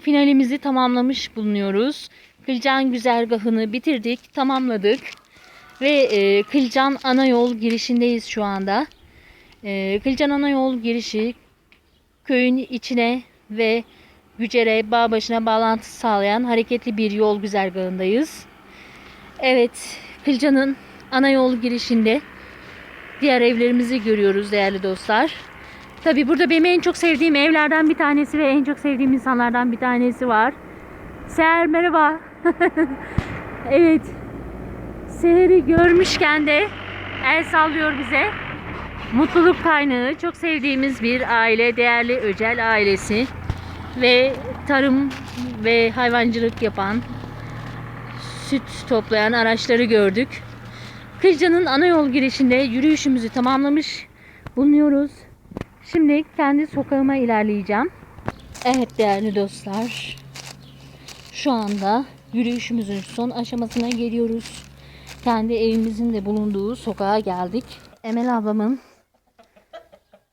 Finalimizi tamamlamış bulunuyoruz. Kılcan güzergahını bitirdik, tamamladık. Ve e, Kılcan ana yol girişindeyiz şu anda. E, Kılcan ana yol girişi köyün içine ve Gücere Bağbaşı'na bağlantı sağlayan hareketli bir yol güzergahındayız. Evet, Kılcan'ın ana yol girişinde diğer evlerimizi görüyoruz değerli dostlar. Tabi burada benim en çok sevdiğim evlerden bir tanesi ve en çok sevdiğim insanlardan bir tanesi var. Seher merhaba. evet. Seher'i görmüşken de el sallıyor bize. Mutluluk kaynağı. Çok sevdiğimiz bir aile. Değerli Öcel ailesi. Ve tarım ve hayvancılık yapan, süt toplayan araçları gördük. Kılca'nın ana yol girişinde yürüyüşümüzü tamamlamış bulunuyoruz. Şimdi kendi sokağıma ilerleyeceğim. Evet değerli dostlar. Şu anda yürüyüşümüzün son aşamasına geliyoruz. Kendi evimizin de bulunduğu sokağa geldik. Emel ablamın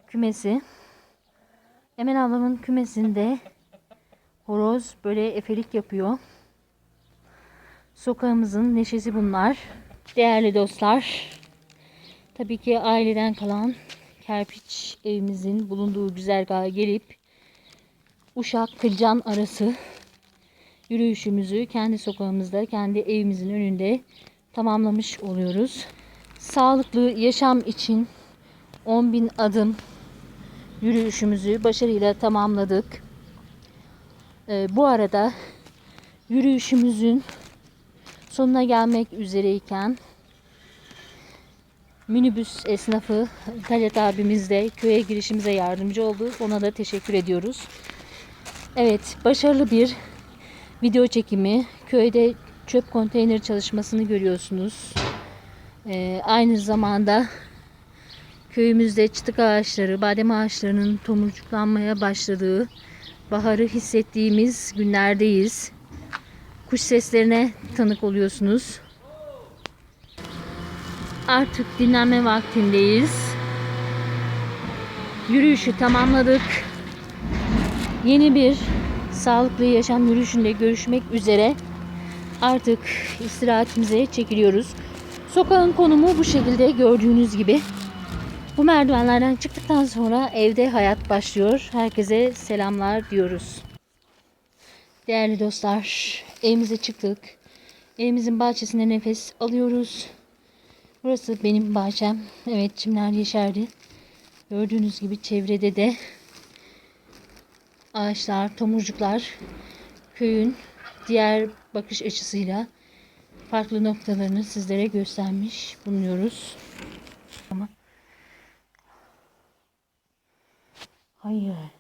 kümesi. Emel ablamın kümesinde horoz böyle efelik yapıyor. Sokağımızın neşesi bunlar. Değerli dostlar, tabii ki aileden kalan kerpiç evimizin bulunduğu güzergaha gelip Uşak Kılcan arası yürüyüşümüzü kendi sokağımızda, kendi evimizin önünde tamamlamış oluyoruz. Sağlıklı yaşam için 10.000 adım yürüyüşümüzü başarıyla tamamladık. Ee, bu arada yürüyüşümüzün sonuna gelmek üzereyken minibüs esnafı Talat abimiz de köye girişimize yardımcı oldu. Ona da teşekkür ediyoruz. Evet, başarılı bir video çekimi. Köyde çöp konteyner çalışmasını görüyorsunuz. Ee, aynı zamanda köyümüzde çıtık ağaçları, badem ağaçlarının tomurcuklanmaya başladığı baharı hissettiğimiz günlerdeyiz. Kuş seslerine tanık oluyorsunuz. Artık dinlenme vaktindeyiz. Yürüyüşü tamamladık. Yeni bir sağlıklı yaşam yürüyüşünde görüşmek üzere. Artık istirahatimize çekiliyoruz. Sokağın konumu bu şekilde gördüğünüz gibi. Bu merdivenlerden çıktıktan sonra evde hayat başlıyor. Herkese selamlar diyoruz. Değerli dostlar, evimize çıktık. Evimizin bahçesinde nefes alıyoruz. Burası benim bahçem. Evet çimler yeşerdi. Gördüğünüz gibi çevrede de ağaçlar, tomurcuklar köyün diğer bakış açısıyla farklı noktalarını sizlere göstermiş bulunuyoruz. Ama hayır.